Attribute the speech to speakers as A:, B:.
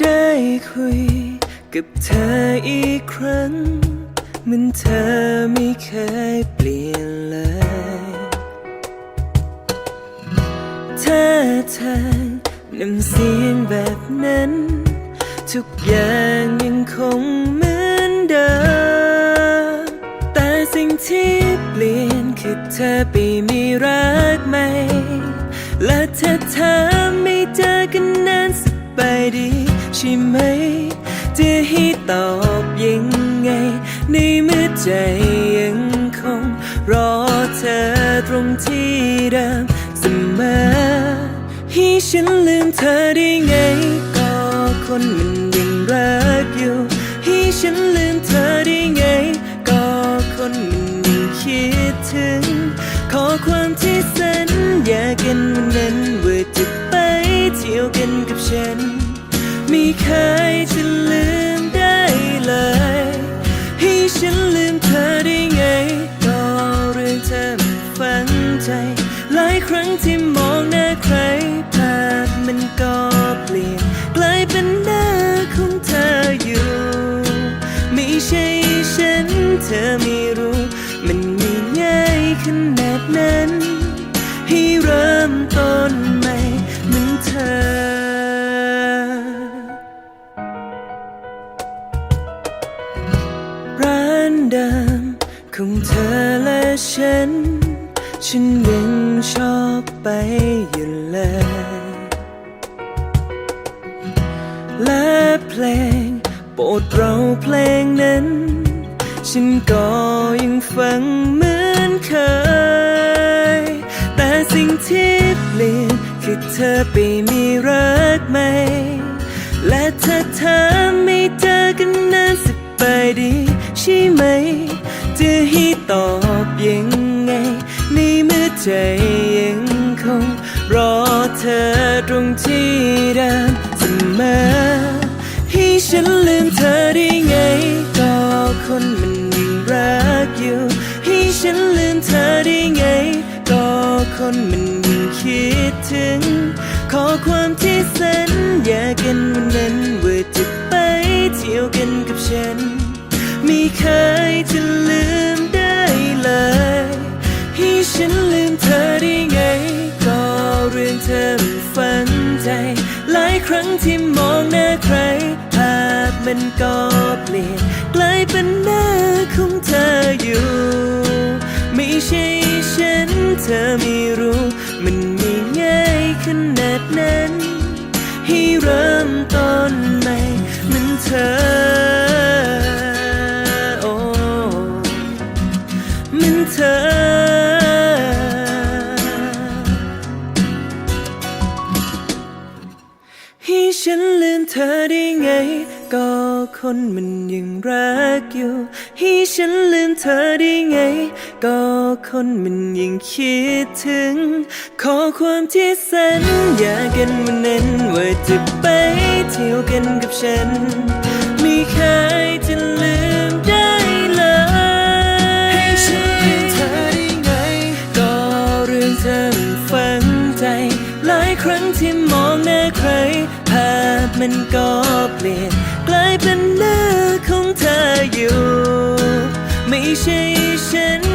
A: ได้คุย กับเธออีกครั้งเหมือนเธอไม่เคยเปลี่ยนเลยท่าทางน้ำเสียงแบบนั้น ทุกอย่างยังคงเหมือนเดิม แต่สิ่งที่เปลี่ยนคือเธอไปมีรักใหม่และเธอถามไม่เจอกันนานสบายดี ใช่ไหม จะให้ตอบยังไง ในเมื่อใจยังคง รอเธอตรงที่เดิมเสมอให้ฉันลืมเธอได้ไง ก็คนมันยังรักอยู่ให้ฉันลืมเธอได้ไง ก็คนมันยังคิดถึง ขอความที่ เคยจะลืมได้เลย ให้ฉันลืมเธอได้ไงก็เรื่องเธอมันฝังใจ หลายครั้งที่มองหน้าใครภาพมันก็เปลี่ยนกลายเป็นหน้าของเธออยู่ ไม่ใช่ฉันเธอไม่รู้ ของเธอและฉัน ฉันยังชอบไปอยู่เลย และเพลงโปรดเราเพลงนั้น ฉันก็ยังฟังเหมือนเคย แต่สิ่งที่เปลี่ยนคือเธอไปมีรักใหม่และเธอถามไม่เจอกันนานสบายดีใช่ไหม จะให้ตอบยังไง ในเมื่อใจยังคง รอเธอตรงที่เดิมเสมอให้ฉันลืมเธอได้ไง ก็คนมันยังรักอยู่ให้ฉันลืมเธอได้ไง ก็คนมันยังคิดถึง ขอความที่สัญญากันวันนั้นว่าจะไปเที่ยวกันกับฉัน ไม่เคยจะลืมได้เลย ให้ฉันลืมเธอได้ไง ก็เรื่องเธอมันใจ หลายครั้งที่มองหน้าใคร ภาพมันก็เปลี่ยน กลายเป็นหน้าของเธออยู่ ไม่ใช่ฉันเธอไม่รู้ มันไม่ง่ายขนาดนั้น ให้เริ่มต้นใหม่เหมือนเธอ เธอได้ไง ก็คนมันยังรักอยู่ ให้ฉันลืมเธอได้ไง ก็คนมันยังคิดถึง ขอความที่สัญญากันวันนั้นว่าจะไปเที่ยวกันกับฉัน ไม่เคยจะลืมายครั้งที่มองหน้าใคร ภาพมันก็เปลี่ยน กลายเป็นหน้าของเธออยู่ ไม่ใช่ฉัน